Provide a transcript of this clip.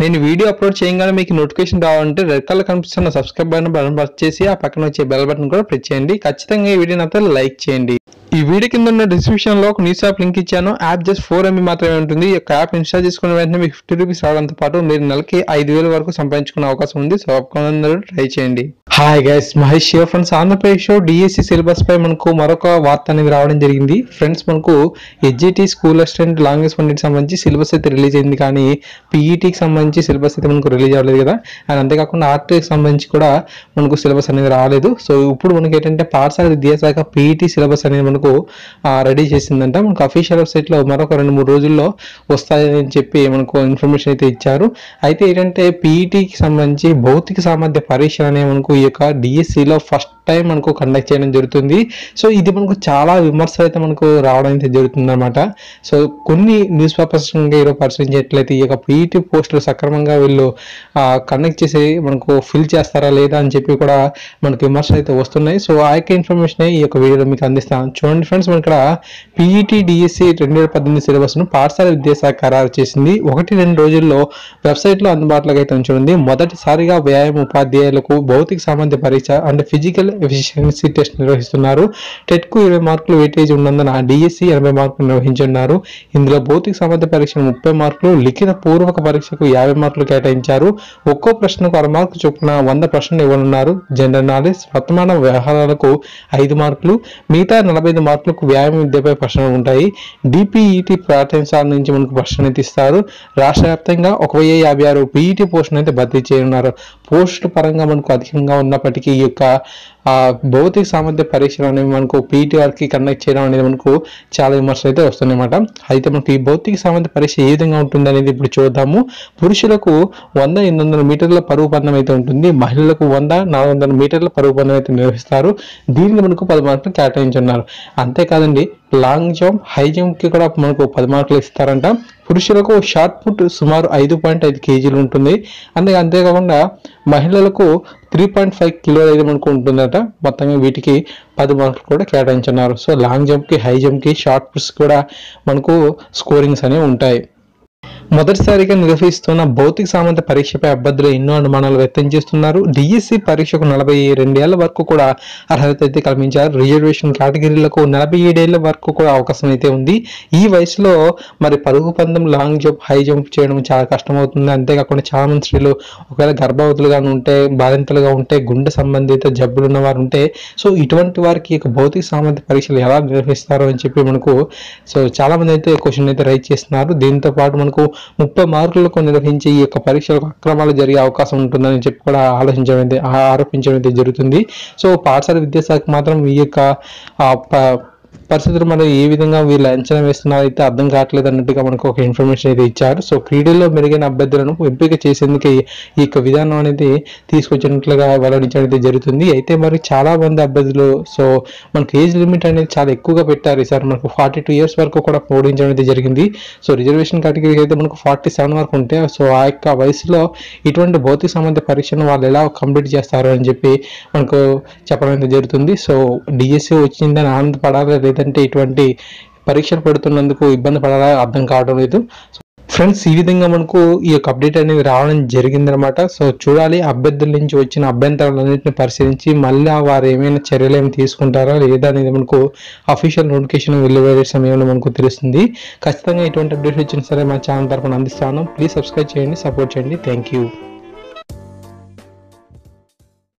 నేను video upload చేయగానే మీకు నోటిఫికేషన్ రావాలంటే రెడ్ కలర్ కనిపిస్తున్న సబ్స్క్రైబ్ బటన్ బటన్ ప్రెస్ చేసి ఆ పక్కన వచ్చే బెల్ బటన్ కూడా ప్రెస్ చేయండి. ఖచ్చితంగా ఈ వీడియోని అయితే లైక్ చేయండి. ఈ వీడియో కింద ఉన్న డిస్క్రిప్షన్లో ఒక న్యూస్ యాప్ లింక్ ఇచ్చాను. యాప్ జస్ట్ ఫోర్ ఎంబీ మాత్రమే ఉంటుంది. ఈ యొక్క యాప్ ఇన్స్టాల్ చేసుకున్న వెంటనే మీకు ఫిఫ్టీ రూపీస్ రావడంతో పాటు మీరు నెలకి ఐదు వేల వరకు సంపాదించుకునే అవకాశం ఉంది. సో అందరూ ట్రై చేయండి. Hi guys Mahesh Shiva friends ఆంధ్రప్రదేశ్లో డిఎస్సి సిలబస్ పై మనకు మరొక వార్త అనేది రావడం జరిగింది. ఫ్రెండ్స్ మనకు HGT school assistant language pandit సంబంధించి సిలబస్ అయితే రిలీజ్ అయింది. కానీ పీఈటీకి సంబంధించి సిలబస్ అయితే మనకు రిలీజ్ అవ్వలేదు కదా. అండ్ అంతేకాకుండా ఆర్టీకి సంబంధించి కూడా మనకు సిలబస్ అనేది రాలేదు. సో ఇప్పుడు మనకి ఏంటంటే పాఠశాల విద్యాశాఖ పీఈటీ సిలబస్ అనేది మనకు రెడీ చేసిందంట. మనకు అఫీషియల్ వెబ్సైట్లో మరొక రెండు మూడు రోజుల్లో వస్తాయని చెప్పి మనకు ఇన్ఫర్మేషన్ అయితే ఇచ్చారు. అయితే ఏంటంటే పీఈటీకి సంబంధించి భౌతిక సామర్థ్య పరీక్ష అనే మనకు ఈ యొక్క డిఎస్సిలో ఫస్ట్ టైం మనకు కండక్ట్ చేయడం జరుగుతుంది. సో ఇది మనకు చాలా విమర్శలు అయితే మనకు రావడం అయితే జరుగుతుంది అనమాట సో కొన్ని న్యూస్ పేపర్స్ ఈరోజు పరిశీలించేట్లయితే ఈ యొక్క పీఈటీ పోస్టులు సక్రమంగా వీళ్ళు కండక్ట్ చేసి మనకు ఫిల్ చేస్తారా లేదా అని చెప్పి కూడా మనకు విమర్శలు అయితే వస్తున్నాయి. సో ఆ యొక్క ఇన్ఫర్మేషన్ ఈ యొక్క వీడియోలో మీకు అందిస్తాను. చూడండి. ఫ్రెండ్స్ మనం ఇక్కడ పీఈటీ డిఎస్సి రెండు వేల పద్దెనిమిది సిలబస్ను పాఠశాల విద్యాశాఖ ఖరారు చేసింది. ఒకటి రెండు రోజుల్లో వెబ్సైట్లో అందుబాటులోకి అయితే ఉంచుంది మొదటిసారిగా వ్యాయామ ఉపాధ్యాయులకు భౌతిక సామర్థ్య పరీక్ష అంటే ఫిజికల్ ఎఫిషియన్సీ టెస్ట్ నిర్వహిస్తున్నారు. టెట్కు ఇరవై మార్కులు వెయిటేజ్ ఉన్నందున డిఎస్సి ఎనభై మార్కులు నిర్వహించున్నారు. ఇందులో భౌతిక సామర్థ్య పరీక్ష ముప్పై మార్కులు లిఖిత పూర్వక పరీక్షకు యాభై మార్కులు కేటాయించారు. ఒక్కో ప్రశ్నకు అర మార్కు చొప్పున వంద ప్రశ్నలు ఇవ్వనున్నారు. జనరల్ నాలెడ్జ్ వర్తమాన వ్యవహారాలకు ఐదు మార్కులు మిగతా నలభై ఐదు మార్కులకు వ్యాయామ విద్యపై ప్రశ్నలు ఉంటాయి. డిపిఈటి పాఠ్యాంశాల నుంచి మనకు ప్రశ్నలు అయితే ఇస్తారు. రాష్ట్ర వ్యాప్తంగా ఒక వెయ్యి యాభై ఆరు పీఈటీ పోస్టులు అయితే భర్తీ చేయనున్నారు. పోస్టుల పరంగా మనకు అధికంగా ఉన్నప్పటికీ ఈ యొక్క ఆ భౌతిక సామర్థ్య పరీక్షలు అనేవి మనకు పీటీఆర్కి కనెక్ట్ కండక్ట్ చేయడం అనేది మనకు చాలా విమర్శలు అయితే వస్తున్నాయన్నమాట. అయితే మనకు ఈ భౌతిక సామర్థ్య పరీక్ష ఏ విధంగా ఉంటుంది అనేది ఇప్పుడు చూద్దాము. పురుషులకు వంద ఎనిమిది వందల మీటర్ల పరుగు పందం అయితే ఉంటుంది. మహిళలకు వంద నాలుగు వందల మీటర్ల పరుగు పందం అయితే నిర్వహిస్తారు. దీనికి మనకు పది మార్కులు కేటాయించున్నారు అంతేకాదండి లాంగ్ జంప్ హై జంప్కి కూడా మనకు పది మార్కులు ఇస్తారంట. పురుషులకు షార్ట్ పుట్ సుమారు ఐదు పాయింట్ ఐదు కేజీలు ఉంటుంది. అంతే అంతేకాకుండా మహిళలకు త్రీ పాయింట్ ఫైవ్ కిలో అయితే మనకు ఉంటుందట. మొత్తంగా వీటికి పది మార్కులు కూడా కేటాయించున్నారు. సో లాంగ్ జంప్కి హై జంప్కి షార్ట్ పుట్స్ కూడా మనకు స్కోరింగ్స్ అనేవి ఉంటాయి. మొదటిసారిగా నిర్వహిస్తున్న భౌతిక సామర్థ్య పరీక్షపై అభ్యర్థులు ఎన్నో అనుమానాలు వ్యక్తం చేస్తున్నారు. డిఎస్సి పరీక్షకు నలభై రెండేళ్ళ వరకు కూడా అర్హత అయితే కల్పించారు రిజర్వేషన్ కేటగిరీలకు నలభై ఏడేళ్ళ వరకు కూడా అవకాశం అయితే ఉంది. ఈ వయసులో మరి పరుగు పందం లాంగ్ జంప్ హై జంప్ చేయడం చాలా కష్టమవుతుంది. అంతేకాకుండా చాలా మంది స్త్రీలు ఒకవేళ గర్భవతులుగా ఉంటే బాధితులుగా ఉంటే గుండె సంబంధిత జబ్బులు ఉన్న వారు ఉంటే సో ఇటువంటి వారికి భౌతిక సామర్థ్య పరీక్షలు ఎలా నిర్వహిస్తారో అని చెప్పి మనకు సో చాలా మంది అయితే క్వశ్చన్ అయితే రైట్ చేస్తున్నారు. దీంతో పాటు మనకు ముప్పై మార్కులకు నిర్వహించే ఈ యొక్క పరీక్షలకు అక్రమాలు జరిగే అవకాశం ఉంటుందని చెప్పి కూడా ఆలోచించడం అయితే ఆరోపించడం అయితే జరుగుతుంది. సో పాఠశాల విద్యాశాఖ మాత్రం ఈ యొక్క పరిస్థితులు మరి ఏ విధంగా వీళ్ళు అంచనా వేస్తున్నారో అయితే అర్థం కావట్లేదు అన్నట్టుగా మనకు ఒక ఇన్ఫర్మేషన్ అయితే ఇచ్చారు. సో క్రీడల్లో మెరుగైన అభ్యర్థులను ఎంపిక చేసేందుకు ఈ యొక్క విధానం అనేది తీసుకొచ్చినట్లుగా వెల్లడించడం అయితే జరుగుతుంది. అయితే మరి చాలా మంది అభ్యర్థులు సో మనకు ఏజ్ లిమిట్ అనేది చాలా ఎక్కువగా పెట్టారు. ఈసారి మనకు ఫార్టీ టూ ఇయర్స్ వరకు కూడా పోడించడం అయితే జరిగింది. సో రిజర్వేషన్ కేటగిరీ అయితే మనకు ఫార్టీ సెవెన్ వరకు ఉంటే సో ఆ యొక్క వయసులో ఇటువంటి భౌతిక సంబంధ పరీక్షను వాళ్ళు ఎలా కంప్లీట్ చేస్తారు అని చెప్పి మనకు చెప్పడం అయితే జరుగుతుంది. సో డిఎస్సి వచ్చిందని ఆనందపడాలి లేదంటే ఇటువంటి పరీక్షలు పెడుతున్నందుకు ఇబ్బంది పడాలా అర్థం కావడం లేదు. ఫ్రెండ్స్ ఈ విధంగా మనకు ఈ యొక్క అప్డేట్ అనేది రావడం జరిగిందనమాట సో చూడాలి అభ్యర్థుల నుంచి వచ్చిన అభ్యంతరాలన్నింటిని పరిశీలించి మళ్ళీ వారు ఏమైనా చర్యలు ఏమి తీసుకుంటారా లేదా అనేది మనకు అఫీషియల్ నోటిఫికేషన్ వెలువడే సమయంలో మనకు తెలుస్తుంది. ఖచ్చితంగా ఇటువంటి అప్డేట్ వచ్చినా సరే మా ఛానల్ తరఫున అందిస్తాను. ప్లీజ్ సబ్స్క్రైబ్ చేయండి సపోర్ట్ చేయండి. Thank you